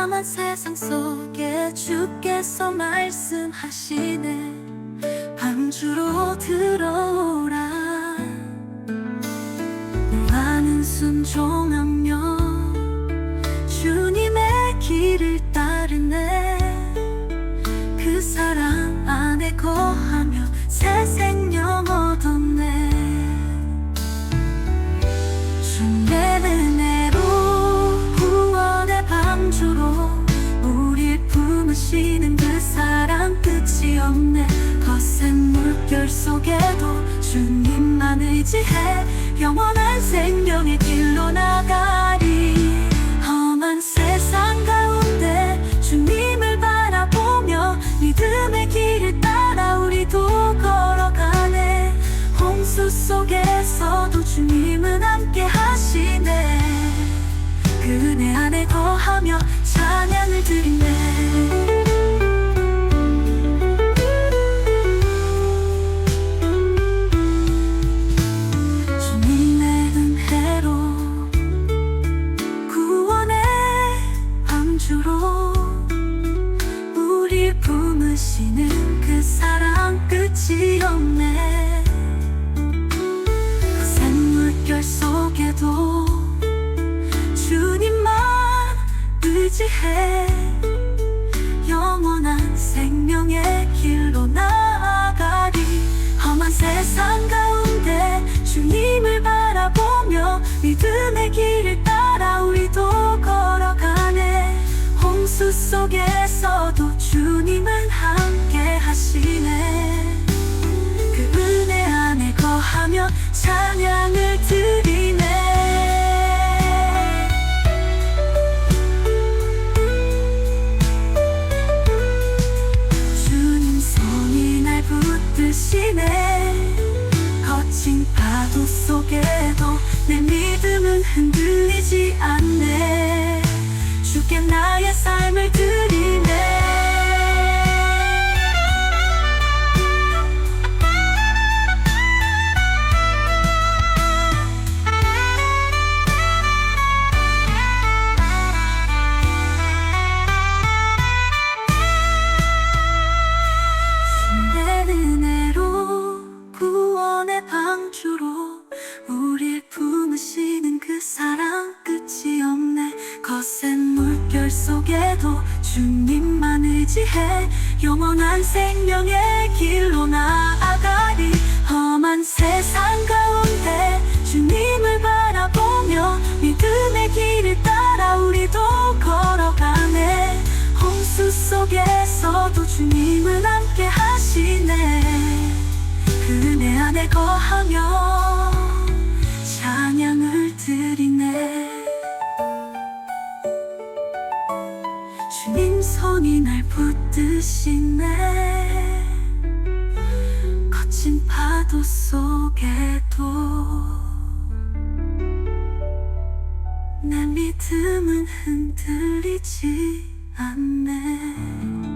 험한 세상 속에 주께서 말씀하시네. 방주로 들어오라. 나는 순종 속에도 주님만 의지해 영원한 생명의 길로 나가리. 험한 세상 가운데 주님을 바라보며 믿음의 길을 따라 우리도 걸어가네. 홍수 속에서도 주님은 함께 하시네. 그 은혜 안에 거하며 찬양을 드리네 해. 영원한 생명의 길로 나아가리. 험한 세상 가운데 주님을 바라보며 믿음의 길을 따라 우리도 걸어가네. 홍수 속에서도 주님은 함께 속에도 내 믿음은 흔들리지 않네. 주께 나의 삶을 드 주님만 의지해 영원한 생명의 길로 나아가리. 험한 세상 가운데 주님을 바라보며 믿음의 길을 따라 우리도 걸어가네. 홍수 속에서도 주님은 함께 하시네. 그 은혜 안에 거하며 붙드시네. 거친 파도 속에도 내 믿음은 흔들리지 않네